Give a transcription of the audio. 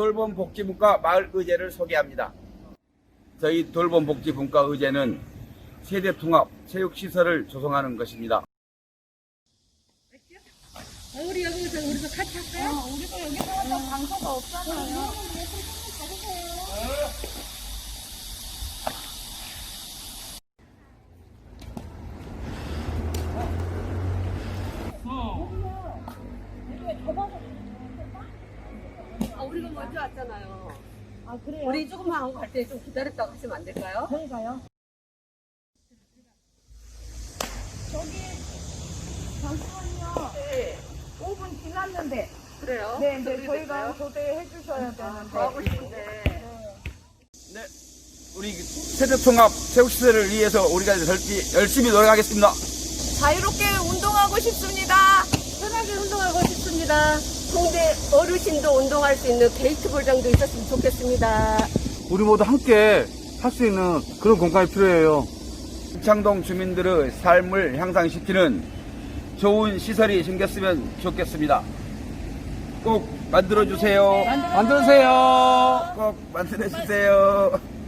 돌봄 복지분과 마을 의제를 소개합니다. 저희 돌봄 복지분과 의제는 세대 통합 체육 시설을 조성하는 것입니다. 우리 여기서 우리도 같이 할까요? 우리도 여기서 장소가 없잖아요. 아, 우리가 먼저 왔잖아요. 아 그래요? 우리 조금만 하고 갈 때 좀 기다렸다가 하시면 안 될까요? 저희가요? 저기 잠시만요. 네. 5분 지났는데. 그래요? 네, 이제 저희가? 초대해 주셔야 더 하고 되는데. 싶은데. 네, 우리 세대 통합 체육시설을 위해서 우리가 열심히, 열심히 노력하겠습니다. 자유롭게 운동하고 싶습니다. 편하게 운동하고 싶습니다. 홍대 어르신도 운동할 수 있는 게이트볼장도 있었으면 좋겠습니다. 우리 모두 함께 할 수 있는 그런 공간이 필요해요. 창동 주민들의 삶을 향상시키는 좋은 시설이 생겼으면 좋겠습니다. 꼭 만들어주세요. 만들으세요. 꼭 만들어주세요.